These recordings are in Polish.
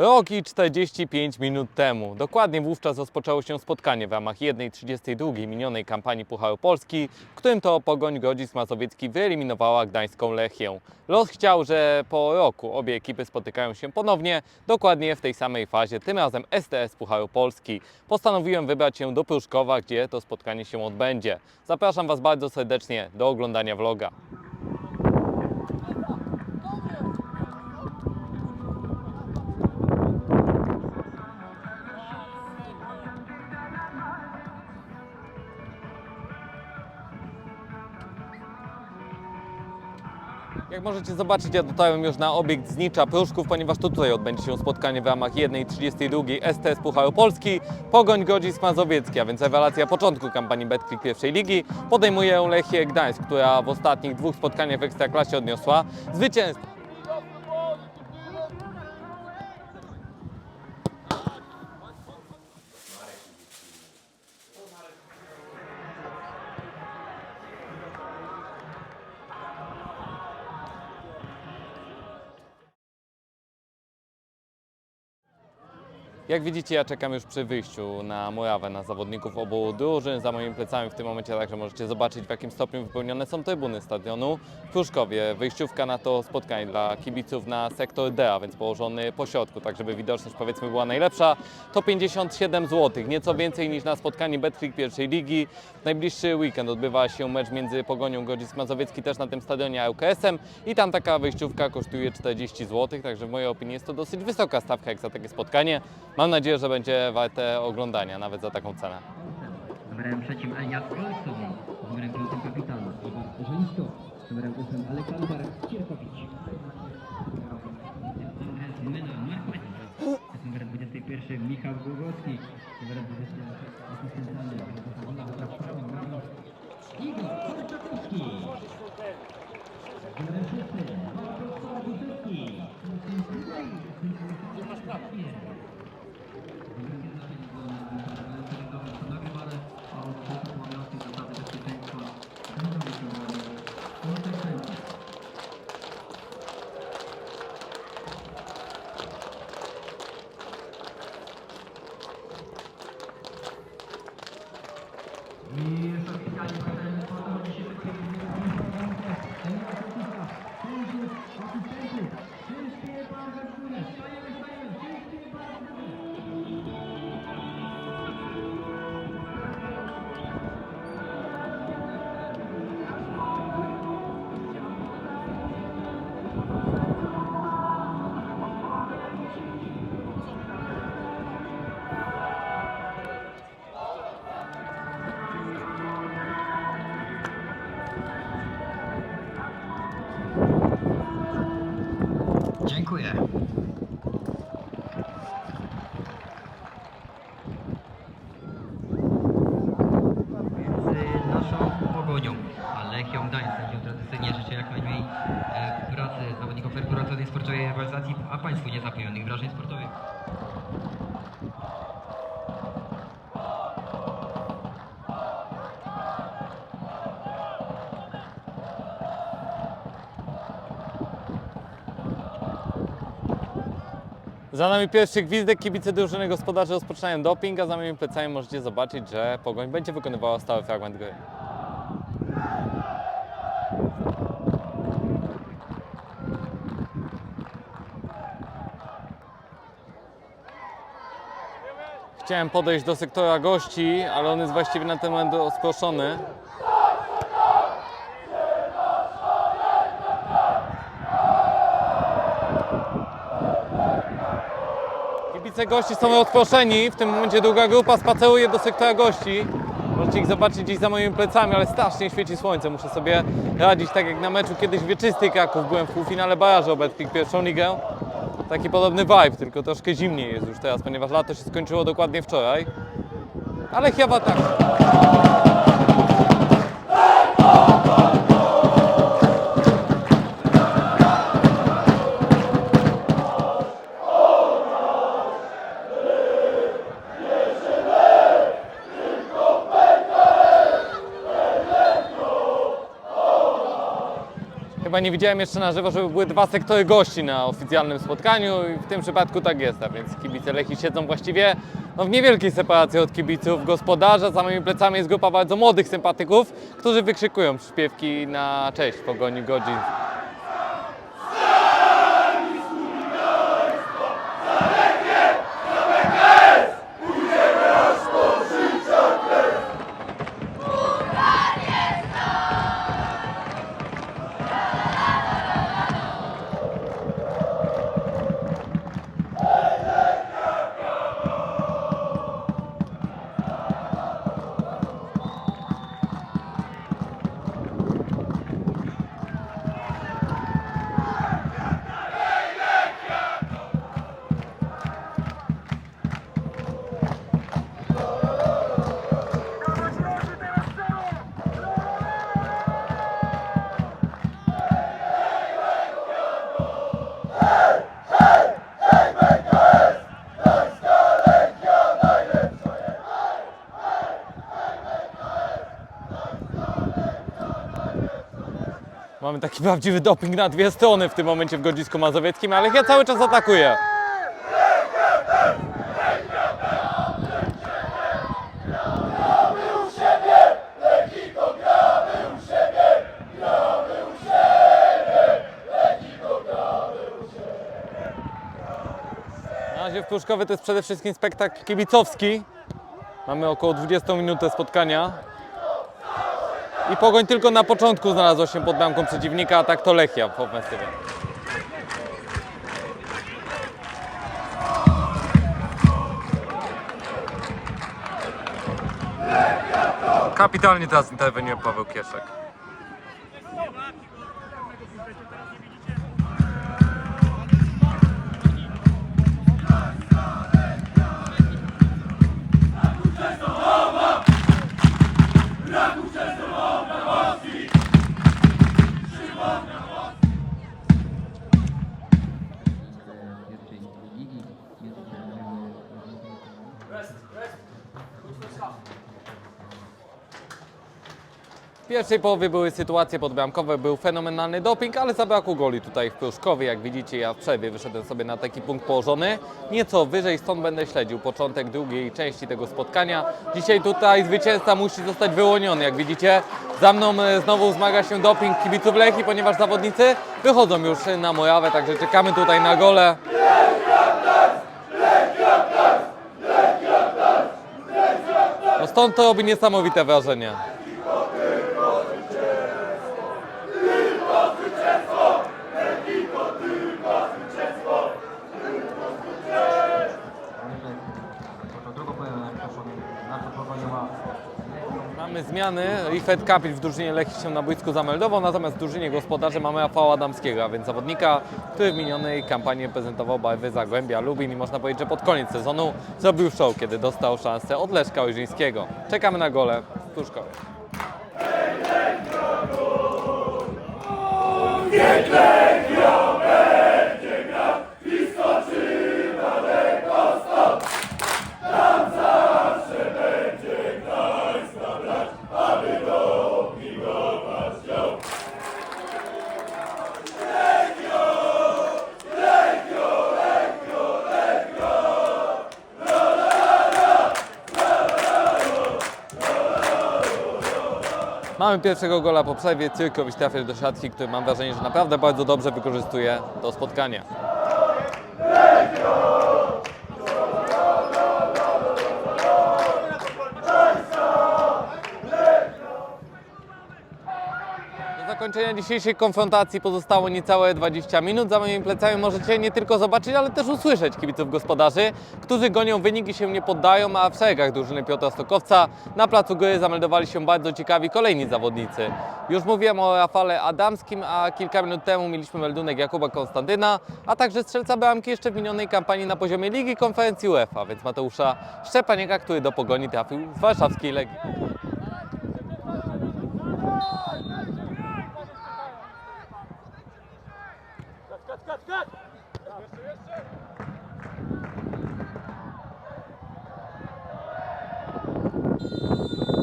Rok i 45 minut temu. Dokładnie wówczas rozpoczęło się spotkanie w ramach 1.32 minionej kampanii Pucharu Polski, w którym to Pogoń Grodzisk Mazowiecki wyeliminowała gdańską Lechię. Los chciał, że po roku obie ekipy spotykają się ponownie, dokładnie w tej samej fazie, tym razem STS Pucharu Polski. Postanowiłem wybrać się do Pruszkowa, gdzie to spotkanie się odbędzie. Zapraszam Was bardzo serdecznie do oglądania vloga. Jak możecie zobaczyć, ja dotarłem już na obiekt Znicza Pruszków, ponieważ to tutaj odbędzie się spotkanie w ramach 1.32 STS Pucharu Polski Pogoń Grodzisk Mazowiecki, a więc rewelacja początku kampanii Betclick pierwszej ligi. Podejmuje Lechię Gdańsk, która w ostatnich dwóch spotkaniach w Ekstraklasie odniosła zwycięstwo. Jak widzicie, ja czekam już przy wyjściu na murawę, na zawodników obu drużyn. Za moimi plecami w tym momencie także możecie zobaczyć, w jakim stopniu wypełnione są trybuny stadionu w Pruszkowie. Wyjściówka na to spotkanie dla kibiców na sektor D, a więc położony po środku, tak żeby widoczność powiedzmy była najlepsza. To 57 zł, nieco więcej niż na spotkanie Betclick pierwszej ligi. W najbliższy weekend odbywa się mecz między Pogonią Grodzisk Mazowiecki też na tym stadionie a UKS-em i tam taka wyjściówka kosztuje 40 zł, także w mojej opinii jest to dosyć wysoka stawka jak za takie spotkanie mam nadzieję, że będzie warte oglądania nawet za taką cenę. Numerem trzecim Ania Kolsowa, numerem piątym kapitan Igor Żelińsko, numerem ósmym Aleksander Cierkowicz. Michał Głogowski, Dziękuję. Z naszą pogonią, a Lechią Gdańsk sędziom tradycyjnie życzę jak najmniej e, pracy zawodników rekreacyjnej sportowej rywalizacji, a Państwu niezapomnianych wrażeń sportowych. Za nami pierwszy gwizdek, kibice drużyny gospodarze rozpoczynają doping, a za moimi plecami możecie zobaczyć, że Pogoń będzie wykonywała stały fragment gry. Chciałem podejść do sektora gości, ale on jest właściwie na ten moment rozproszony. Kibice gości są rozproszeni, w tym momencie druga grupa spaceruje do sektora gości. Możecie ich zobaczyć gdzieś za moimi plecami, ale strasznie świeci słońce. Muszę sobie radzić tak jak na meczu kiedyś Wieczysty Kraków. Byłem w półfinale barażu obecnych pierwszą ligę. Taki podobny vibe, tylko troszkę zimniej jest już teraz, ponieważ lato się skończyło dokładnie wczoraj. Ale chyba tak. Chyba nie widziałem jeszcze na żywo, żeby były dwa sektory gości na oficjalnym spotkaniu i w tym przypadku tak jest, a więc kibice Lechi siedzą właściwie no, w niewielkiej separacji od kibiców gospodarza. Za moimi plecami jest grupa bardzo młodych sympatyków, którzy wykrzykują śpiewki na cześć pogoni godzin. Mamy taki prawdziwy doping na dwie strony w tym momencie w Grodzisku Mazowieckim, ale ja cały czas atakuję. Na razie w Pruszkowie to jest przede wszystkim spektakl kibicowski. Mamy około 20 minut spotkania. I Pogoń tylko na początku znalazła się pod bramką przeciwnika, a tak to Lechia w ofensywie. Kapitalnie teraz interweniuje Paweł Kieszek. Pierwszej połowie były sytuacje podbramkowe, był fenomenalny doping, ale zabrakło goli tutaj w Pruszkowie. Jak widzicie, ja w przerwie wyszedłem sobie na taki punkt położony. Nieco wyżej, stąd będę śledził początek drugiej części tego spotkania. Dzisiaj tutaj zwycięzca musi zostać wyłoniony. Jak widzicie, za mną e, znowu zmaga się doping kibiców Lechi, ponieważ zawodnicy wychodzą już na murawę, także czekamy tutaj na gole. No stąd to robi niesamowite wrażenie. Mamy zmiany. Rifet Kapil w drużynie Lechii się na boisku zameldował, natomiast w drużynie gospodarzy mamy Rafała Adamskiego, a więc zawodnika, który w minionej kampanii prezentował barwy Zagłębia Lubin i można powiedzieć, że pod koniec sezonu zrobił show, kiedy dostał szansę od Leszka Ojrzyńskiego. Czekamy na gole w Pruszkowie. Mamy pierwszego gola po przerwie. Cyrkowicz trafił do siatki, który mam wrażenie, że naprawdę bardzo dobrze wykorzystuje to spotkanie. Zakończenia dzisiejszej konfrontacji pozostało niecałe 20 minut. Za moimi plecami możecie nie tylko zobaczyć, ale też usłyszeć kibiców gospodarzy, którzy gonią wynik i się nie poddają, a w szeregach drużyny Piotra Stokowca na placu gry zameldowali się bardzo ciekawi kolejni zawodnicy. Już mówiłem o Rafale Adamskim, a kilka minut temu mieliśmy meldunek Jakuba Konstantyna, a także strzelca bramki jeszcze w minionej kampanii na poziomie Ligi Konferencji UEFA, więc Mateusza Szczepaniaka, który do pogoni trafił z warszawskiej Legii.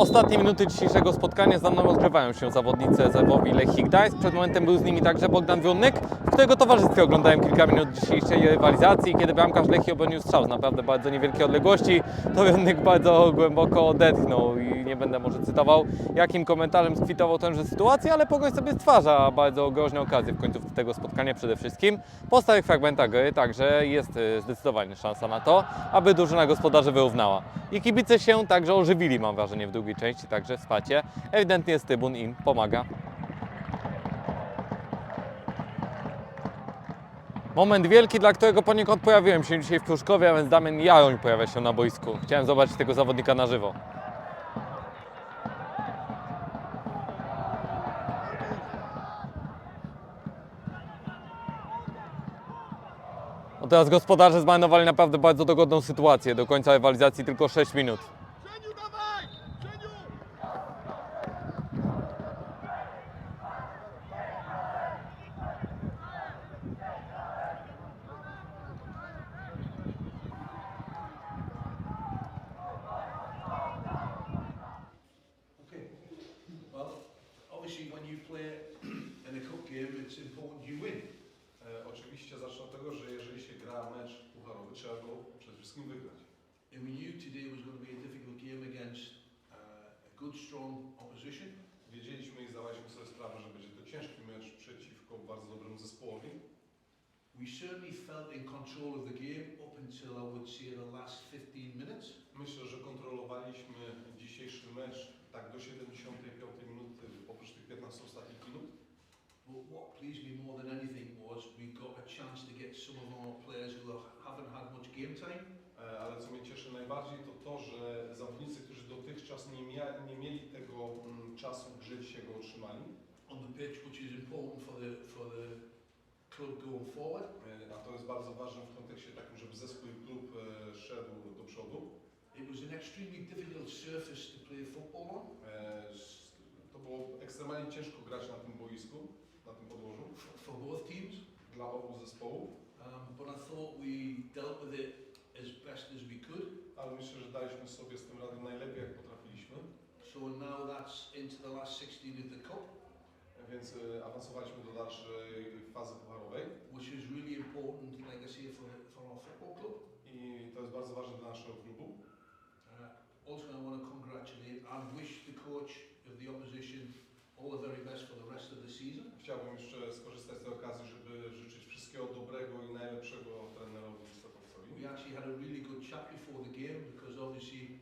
Ostatnie minuty dzisiejszego spotkania za mną rozgrywają się zawodnicy Zewowi Lechii Gdańsk. Przed momentem był z nimi także Bogdan Wionnyk, którego towarzystwie oglądałem kilka minut dzisiejszej rywalizacji. Kiedy bramkarz Lechii obronił strzał z naprawdę bardzo niewielkiej odległości, to Wionnyk bardzo głęboko odetchnął i nie będę może cytował, jakim komentarzem skwitował tęże sytuację, ale Pogoń sobie stwarza bardzo groźne okazje w końcu tego spotkania przede wszystkim. Po stałych fragmentach gry także jest y, zdecydowanie szansa na to, aby drużyna gospodarzy wyrównała. I kibice się także ożywili, mam wrażenie, w drugiej części, także wsparcie. Ewidentnie Stybun im pomaga. Moment wielki, dla którego poniekąd pojawiłem się dzisiaj w Pruszkowie, a więc Damian Jaroń pojawia się na boisku. Chciałem zobaczyć tego zawodnika na żywo. No teraz gospodarze zmarnowali naprawdę bardzo dogodną sytuację. Do końca rywalizacji tylko 6 minut. Żeniu, dawaj! Żeniu! Okay. Well, obviously when you play in a cup game, it's important you win. E, oczywiście zacznę od tego, że jeżeli się gra mecz pucharowy, trzeba go przede wszystkim wygrać. And we knew today was going to be a difficult game against uh, a good, strong opposition. Wiedzieliśmy i zdawaliśmy sobie sprawę, że będzie to ciężki mecz przeciwko bardzo dobremu zespołowi. We certainly felt in control of the game up until I would say the last 15 minutes. Myślę, że kontrolowaliśmy dzisiejszy mecz tak do 75 minuty, oprócz tych 15 ostatnich minut. But what pleased me more than anything was we got a chance to get some of our players who haven't had much game time Ale co mnie cieszy najbardziej to to, że zawodnicy, którzy dotychczas nie, mia- nie mieli tego mm, czasu gry, dzisiaj go otrzymali. on the pitch, which is important for the for the club going forward. E, A to jest bardzo ważne w kontekście takim, żeby zespół i klub e, szedł do przodu. It was an extremely difficult surface to play football on. E, s- To było ekstremalnie ciężko grać na tym boisku, na tym podłożu for, for both teams. dla obu zespołów, Um, but I thought we dealt with it as best as we could. ale myślę, że daliśmy sobie z tym radę najlepiej jak potrafiliśmy, So now that's into the last 16 of the cup, więc e, awansowaliśmy do dalszej fazy pucharowej which is really important, like I say, for, for our football club. i to jest bardzo ważne dla naszego klubu. Uh, also, I want to congratulate and wish the coach of the opposition all the very best for the rest of the season. Chciałbym jeszcze skorzystać z tej okazji, żeby życzyć wszystkiego dobrego i najlepszego trenerowi. We actually had a really good chat before the game because obviously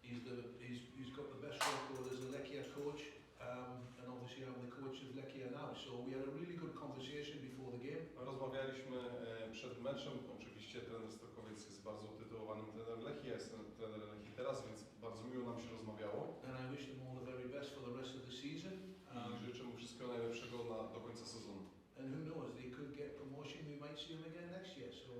he's the he's, he's got the best record as a Lekia coach, um, and obviously I'm the coach of Lekia now. So we had a really good conversation before the game. Rozmawialiśmy e, przed meczem, oczywiście trener Stokowiec jest bardzo utytułowanym trenerem Lechii, ja jestem trenerem Lechii teraz, więc bardzo miło nam się rozmawiało And I wish them all the very best for the rest of the season. Um, i życzę mu wszystkiego najlepszego na, do końca sezonu. and who knows, they could get promotion. We might see them again next year. So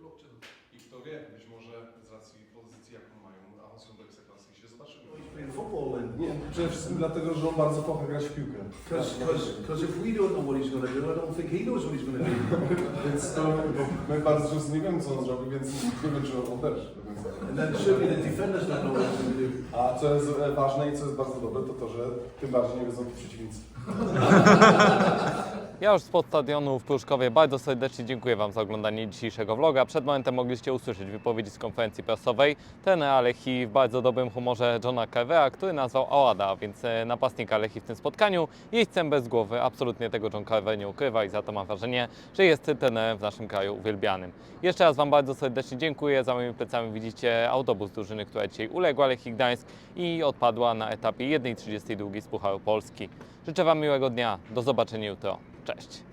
them. I kto wie, być może z racji pozycji jaką mają, awansują do Ekstraklasy i się zobaczymy. playing football and Nie, przede wszystkim dlatego, że on bardzo kocha grać w piłkę. because if we don't know what he's going to do, I don't think he knows what he's going to do. Więc to, bo my bardzo często nie wiemy, co on zrobi, więc nie wiem, czy on też. And then certainly the defenders don't know what he's going to do. A co jest e, ważne i co jest bardzo dobre, to to, że tym bardziej nie wiedzą przeciwnicy. Ja już spod stadionu w Pruszkowie bardzo serdecznie dziękuję Wam za oglądanie dzisiejszego vloga. Przed momentem mogliście usłyszeć wypowiedzi z konferencji prasowej trenera Lechi w bardzo dobrym humorze Johna Carvera, który nazwał Oada, więc e, napastnika Lechi w tym spotkaniu. Jeźdźcem bez głowy, absolutnie tego John Carver nie ukrywa i za to mam wrażenie, że jest trenerem w naszym kraju uwielbianym. Jeszcze raz Wam bardzo serdecznie dziękuję. Za moimi plecami widzicie autobus drużyny, która dzisiaj uległa Lechii Gdańsk i odpadła na etapie 1.32 z Pucharu Polski. Życzę Wam miłego dnia. Do zobaczenia jutro. Cześć.